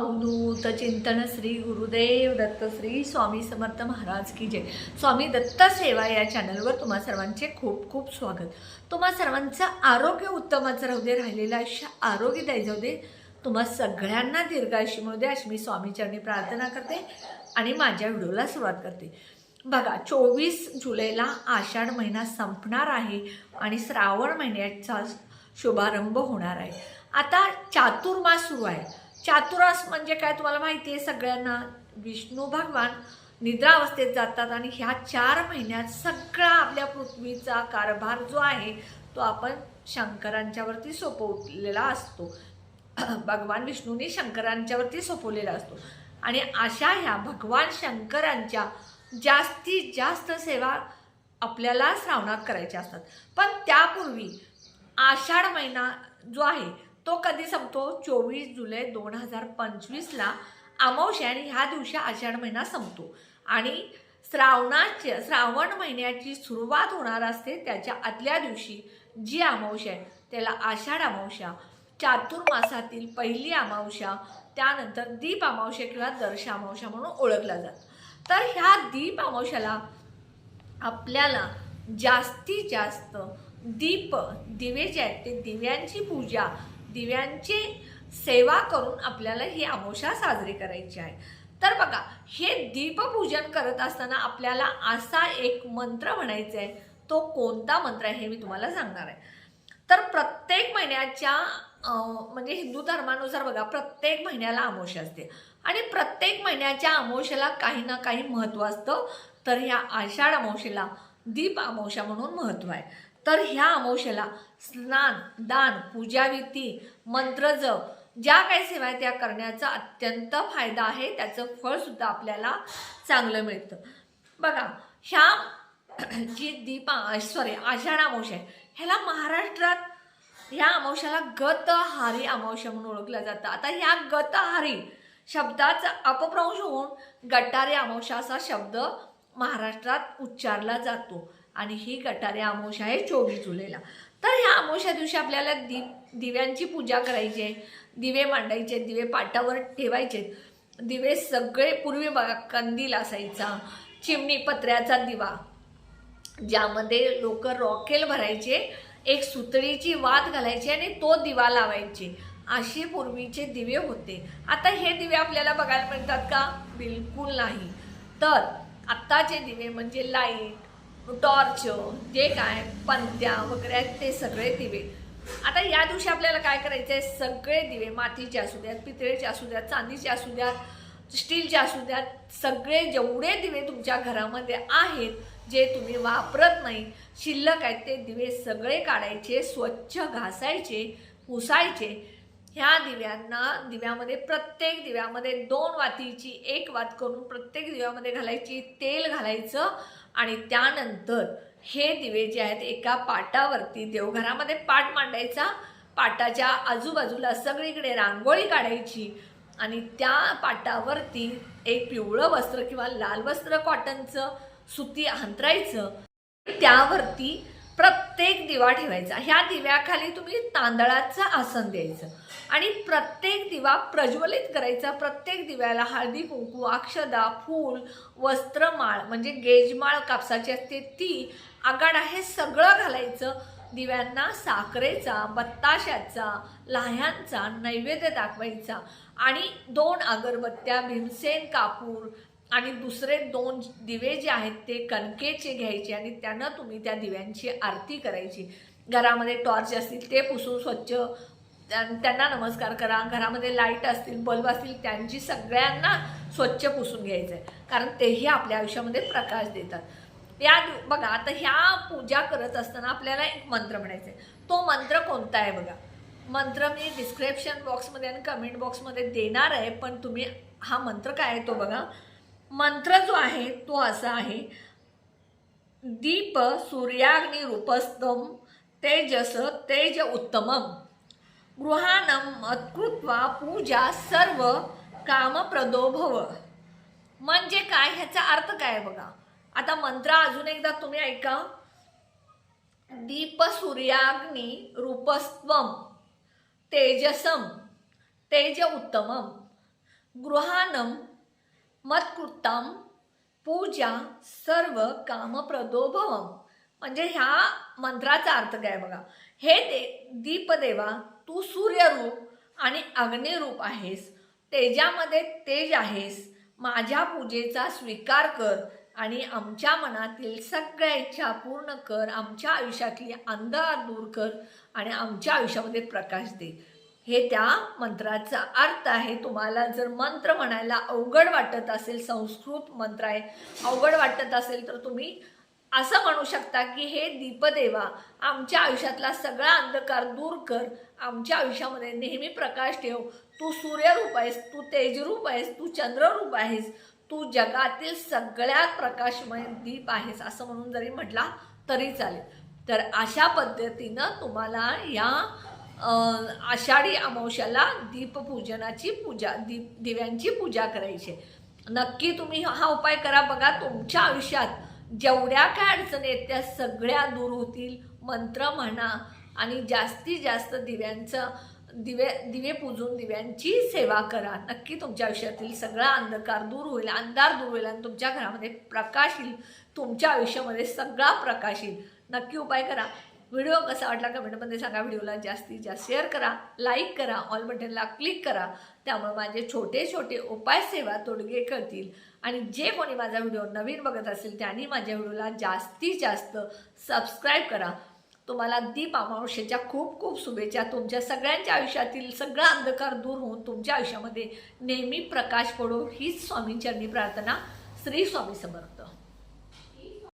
अवधूत चिंतन श्री गुरुदेव दत्त श्री स्वामी समर्थ महाराज की जय. स्वामी दत्त सेवा या चॅनलवर तुम्हा सर्वांचे खूप खूप स्वागत. तुम्हा सर्वांचं आरोग्य उत्तमाचं राहू दे राहिलेलं आयुष्य आरोग्यदायी जाऊ दे. तुम्हा सगळ्यांना दीर्घायुष्य मिळू दे अशी मी स्वामीचरणी प्रार्थना करते आणि माझ्या व्हिडिओला सुरुवात करते. बघा चोवीस जुलैला आषाढ महिना संपणार आहे आणि श्रावण महिन्याचा शुभारंभ होणार आहे. आता चातुर्मास सुरू आहे. चातुरास म्हणजे काय तुम्हाला माहिती आहे? सगळ्यांना विष्णू भगवान निद्रावस्थेत जातात आणि ह्या चार महिन्यात सगळा आपल्या पृथ्वीचा कारभार जो आहे तो आपण शंकरांच्यावरती सोपवलेला असतो. भगवान विष्णूने शंकरांच्यावरती सोपवलेला असतो. आणि अशा ह्या भगवान शंकरांच्या जास्तीत जास्त सेवा आपल्याला श्रावणात करायच्या असतात. पण त्यापूर्वी आषाढ महिना जो आहे तो कधी संपतो? चोवीस जुलै दोन हजार पंचवीसला अमावस्या आणि ह्या दिवशी आषाढ महिना संपतो. आणि श्रावणाचे श्रावण महिन्याची सुरुवात होणार असते त्याच्या आदल्या दिवशी जी अमावस्या आहे त्याला आषाढ अमावस्या. चातुर्मासातील पहिली अमावस्या त्यानंतर दीप अमावस्या किंवा दर्श अमावस्या म्हणून ओळखला जात. तर ह्या दीप अमावस्याला आपल्याला जास्तीत जास्त दीप दिवे जे आहेत ते दिव्यांची पूजा दिव्यांची सेवा करून आपल्याला ही अमावस्या साजरी करायची आहे. तर बघा हे दीपपूजन करत असताना आपल्याला असा एक मंत्र म्हणायचा आहे. तो कोणता मंत्र आहे हे मी तुम्हाला सांगणार आहे. तर प्रत्येक महिन्याच्या म्हणजे हिंदू धर्मानुसार बघा प्रत्येक महिन्याला अमोशा असते. आणि प्रत्येक महिन्याच्या अमोशेला काही ना काही महत्त्व असतं. तर ह्या आषाढ अमावस्येला दीप अमोशा म्हणून महत्त्व आहे. तर ह्या अमावशेला स्नान दान पूजाविधी मंत्रजप ज्या काही सेवा आहेत त्या करण्याचा अत्यंत फायदा आहे. त्याचं फळसुद्धा आपल्याला चांगलं मिळतं. बघा ह्या जी दीपा सॉरी आषाढ अमावस्या आहे ह्याला महाराष्ट्रात ह्या अमावश्याला गतहारी अमावश्या म्हणून ओळखलं जातं आता ह्या गतहारी शब्दाचा अपभ्रंश होऊन गटारी अमावस्या असा शब्द महाराष्ट्रात उच्चारला जातो. आणि ही गटारे आमोश आहे चोवीस जुलैला. तर ह्या अमावस्या दिवशी आपल्याला दि दिव्यांची पूजा करायची आहे. दिवे मांडायचे दिवे पाटावर ठेवायचे दिवे सगळे पूर्वी बघा कंदील असायचा चिमणी पत्र्याचा दिवा ज्यामध्ये लोक रॉकेल भरायचे एक सुतळीची वात घालायची आणि तो दिवा लावायचे. असे पूर्वीचे दिवे होते. आता हे दिवे आपल्याला बघायला मिळतात का? बिलकुल नाही. तर आत्ताचे दिवे म्हणजे लाइट टॉर्च जे काय पंत्या वगैरे आहेत ते सगळे दिवे. आता या दिवशी आपल्याला काय करायचं आहे सगळे दिवे मातीचे असू द्यात पितळेचे असू द्यात चांदीचे असू द्यात स्टीलचे असू द्यात सगळे जेवढे दिवे तुमच्या घरामध्ये आहेत जे तुम्ही वापरत नाही शिल्लक आहेत ते दिवे सगळे काढायचे स्वच्छ घासायचे पुसायचे. ह्या दिव्यांना दिव्यामध्ये प्रत्येक दिव्यामध्ये दोन वातीची एक वात करून प्रत्येक दिव्यामध्ये घालायची तेल घालायचं आणि त्यानंतर हे दिवे जे आहेत एका पाटावरती देवघरामध्ये पाट मांडायचा. पाटाच्या आजूबाजूला सगळीकडे रांगोळी काढायची आणि त्या पाटावरती एक पिवळं वस्त्र किंवा लाल वस्त्र कॉटनचं सुती अंतरायचं त्यावरती दिवा ठेवायचा. ह्या दिव्याखाली तुम्ही तांदळाचं आसन द्यायचं. आणि प्रत्येक दिवा प्रज्वलित करायचा. प्रत्येक दिव्याला हळदी कुंकू अक्षदा फूल वस्त्रमाळ म्हणजे गेजमाळ कापसाची असते ती आगाडा हे सगळं घालायचं. दिव्यांना साखरेचा बत्ताशाचा लाह्यांचा नैवेद्य दाखवायचा. आणि दोन अगरबत्त्या भीमसेन कापूर आणि दुसरे दोन दिवे जे आहेत ते कणकेचे घ्यायचे आणि त्यानं तुम्ही त्या दिव्यांची आरती करायची. घरामध्ये टॉर्च असतील ते पुसून स्वच्छ त्यांना नमस्कार करा. घरामध्ये लाइट असतील बल्ब असतील त्यांची सगळ्यांना स्वच्छ पुसून घ्यायचं आहे कारण तेही आपल्या आयुष्यामध्ये प्रकाश देतात. या बघा आता ह्या पूजा करत असताना आपल्याला एक मंत्र म्हणायचा आहे तो मंत्र कोणता आहे बघा? मंत्र मी डिस्क्रिप्शन बॉक्समध्ये आणि कमेंट बॉक्समध्ये देणार आहे पण तुम्ही हा मंत्र काय आहे तो बघा. मंत्र जो आहे तो असा आहे दीप सूर्याग्नि रूपस्तम तेजस तेज उत्तमम. गृहाणम मत्कृत्वा पूजा सर्व कामप्रदो भव. म्हणजे काय ह्याचा अर्थ काय बघा? आता मंत्र अजून एकदा तुम्ही ऐका. दीप सूर्याग्नि रूपस्त्वम तेजसम तेज उत्तमम. गृहानम मत्कृतम पूजा सर्व कामप्रदोभवम म्हणजे ह्या मंत्राचा अर्थ काय बघा? हे दे दीपदेवा तू सूर्यरूप आणि अग्निरूप आहेस. तेजामध्ये तेज आहेस. माझ्या पूजेचा स्वीकार कर आणि आमच्या मनातील सगळ्या इच्छा पूर्ण कर. आमच्या आयुष्यातली अंधार दूर कर आणि आमच्या आयुष्यामध्ये प्रकाश दे. हे त्या मंत्राचा अर्थ आहे. तुम्हाला जर मंत्र म्हणायला अवघड वाटत असेल संस्कृत मंत्र आहे अवघड वाटत असेल तर तुम्ही असं म्हणू शकता की हे दीपदेवा आमच्या आयुष्यातला सगळा अंधकार दूर कर. आमच्या आयुष्यामध्ये नेहमी प्रकाश ठेव. तू सूर्यरूप आहेस तू तेजरूप आहेस तू चंद्ररूप आहेस. तू जगातील सगळ्यात प्रकाशमय दीप आहेस असं म्हणून जरी म्हटला तरी चालेल. तर अशा पद्धतीनं तुम्हाला या आषाढी अमावश्याला दीपपूजनाची पूजा दीप दिव्यांची पूजा करायची. नक्की तुम्ही हा उपाय करा बघा तुमच्या आयुष्यात. जेवढ्या काय अडचणी आहेत त्या सगळ्या दूर होतील. मंत्र म्हणा आणि जास्तीत जास्त दिव्यांचं दिवे दिवे पूजून दिव्यांची सेवा करा. नक्की तुमच्या आयुष्यातील सगळा अंधकार दूर होईल अंधार दूर होईल आणि तुमच्या घरामध्ये प्रकाश येईल. तुमच्या आयुष्यामध्ये सगळा प्रकाश येईल. नक्की उपाय करा. व्हिडिओ कसा वाटला कमेंटमध्ये सांगा. व्हिडिओला जास्तीत जास्त शेअर करा लाईक करा ऑल बटनला क्लिक करा. त्यामुळे माझे छोटे छोटे उपाय सेवा तोडगे करतील. आणि जे कोणी माझा व्हिडिओ नवीन बघत असेल त्यांनी माझ्या व्हिडिओला जास्तीत जास्त सबस्क्राईब करा. तुम्हाला दीप अमावस्येच्या खूप खूप शुभेच्छा. तुमच्या सगळ्यांच्या आयुष्यातील सगळा अंधकार दूर होऊन तुमच्या आयुष्यामध्ये नेहमी प्रकाश पडो हीच स्वामींचरणी प्रार्थना श्री स्वामी समर्थ.